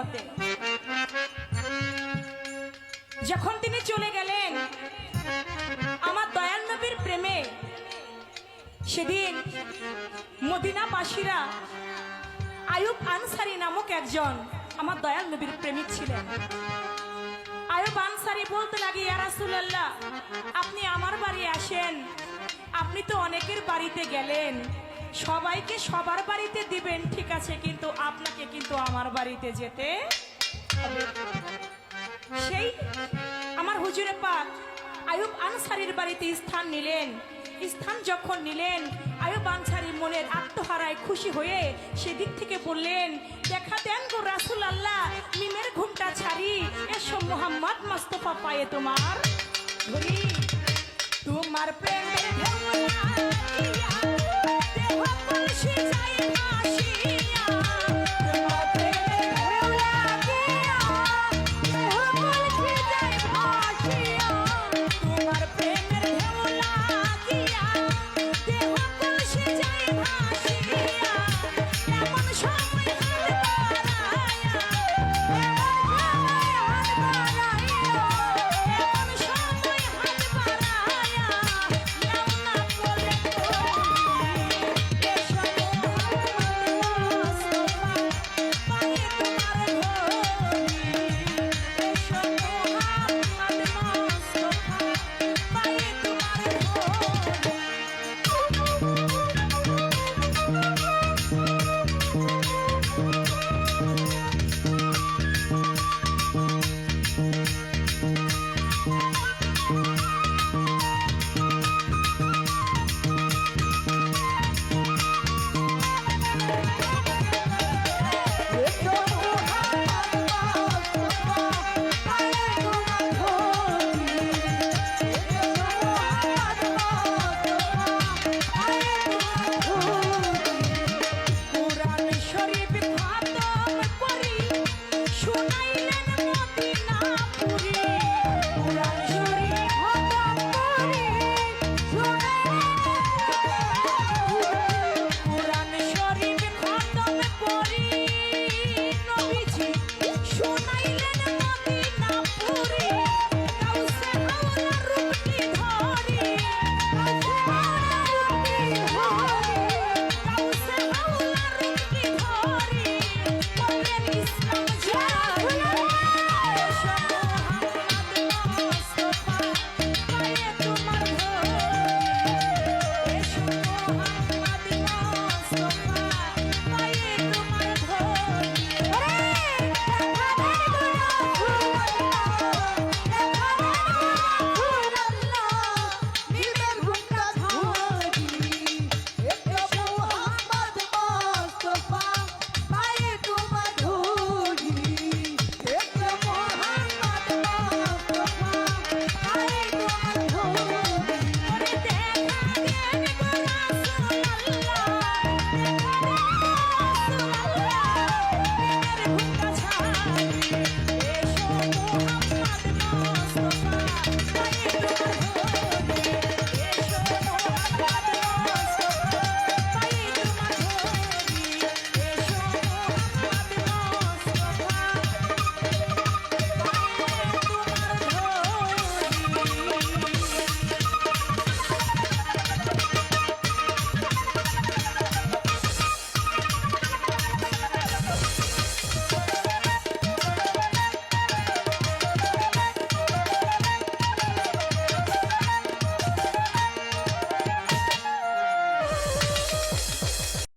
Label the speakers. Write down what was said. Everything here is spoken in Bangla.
Speaker 1: হিজরতে যখন তিনি চলে গেলেন, আমার দয়াল নবীর প্রেমে, সেদিন মদিনাবাসীরা আয়ুব আনসারি নামক একজন আমার দয়াল নবীর প্রেমিক ছিলেন। আয়ুব আনসারি বলতে লাগে, ইয়া রাসূলুল্লাহ, আপনি আমার বাড়ি আসেন। আপনি তো অনেকের বাড়িতে গেলেন। সবাইকে সবার বাড়িতে দিবেন, ঠিক আছে কিন্তু আপনাকে কিন্তু আমার বাড়িতে যেতে সেই আমার হুজুরে পাক আয়ুব আনসারির বাড়িতে স্থান নিলেন। স্থান যখন নিলেন, আয়ুব আনসারি মনের আত্মহারায় খুশি হয়ে সেদিক থেকে বললেন, দেখা দেন গো রাসুল আল্লাহ মিমের ঘুমটা ছাড়ি। এসো মোহাম্মদ মোস্তফা পায়ে তোমার ধরি তোমার প্রেমের ঢেউ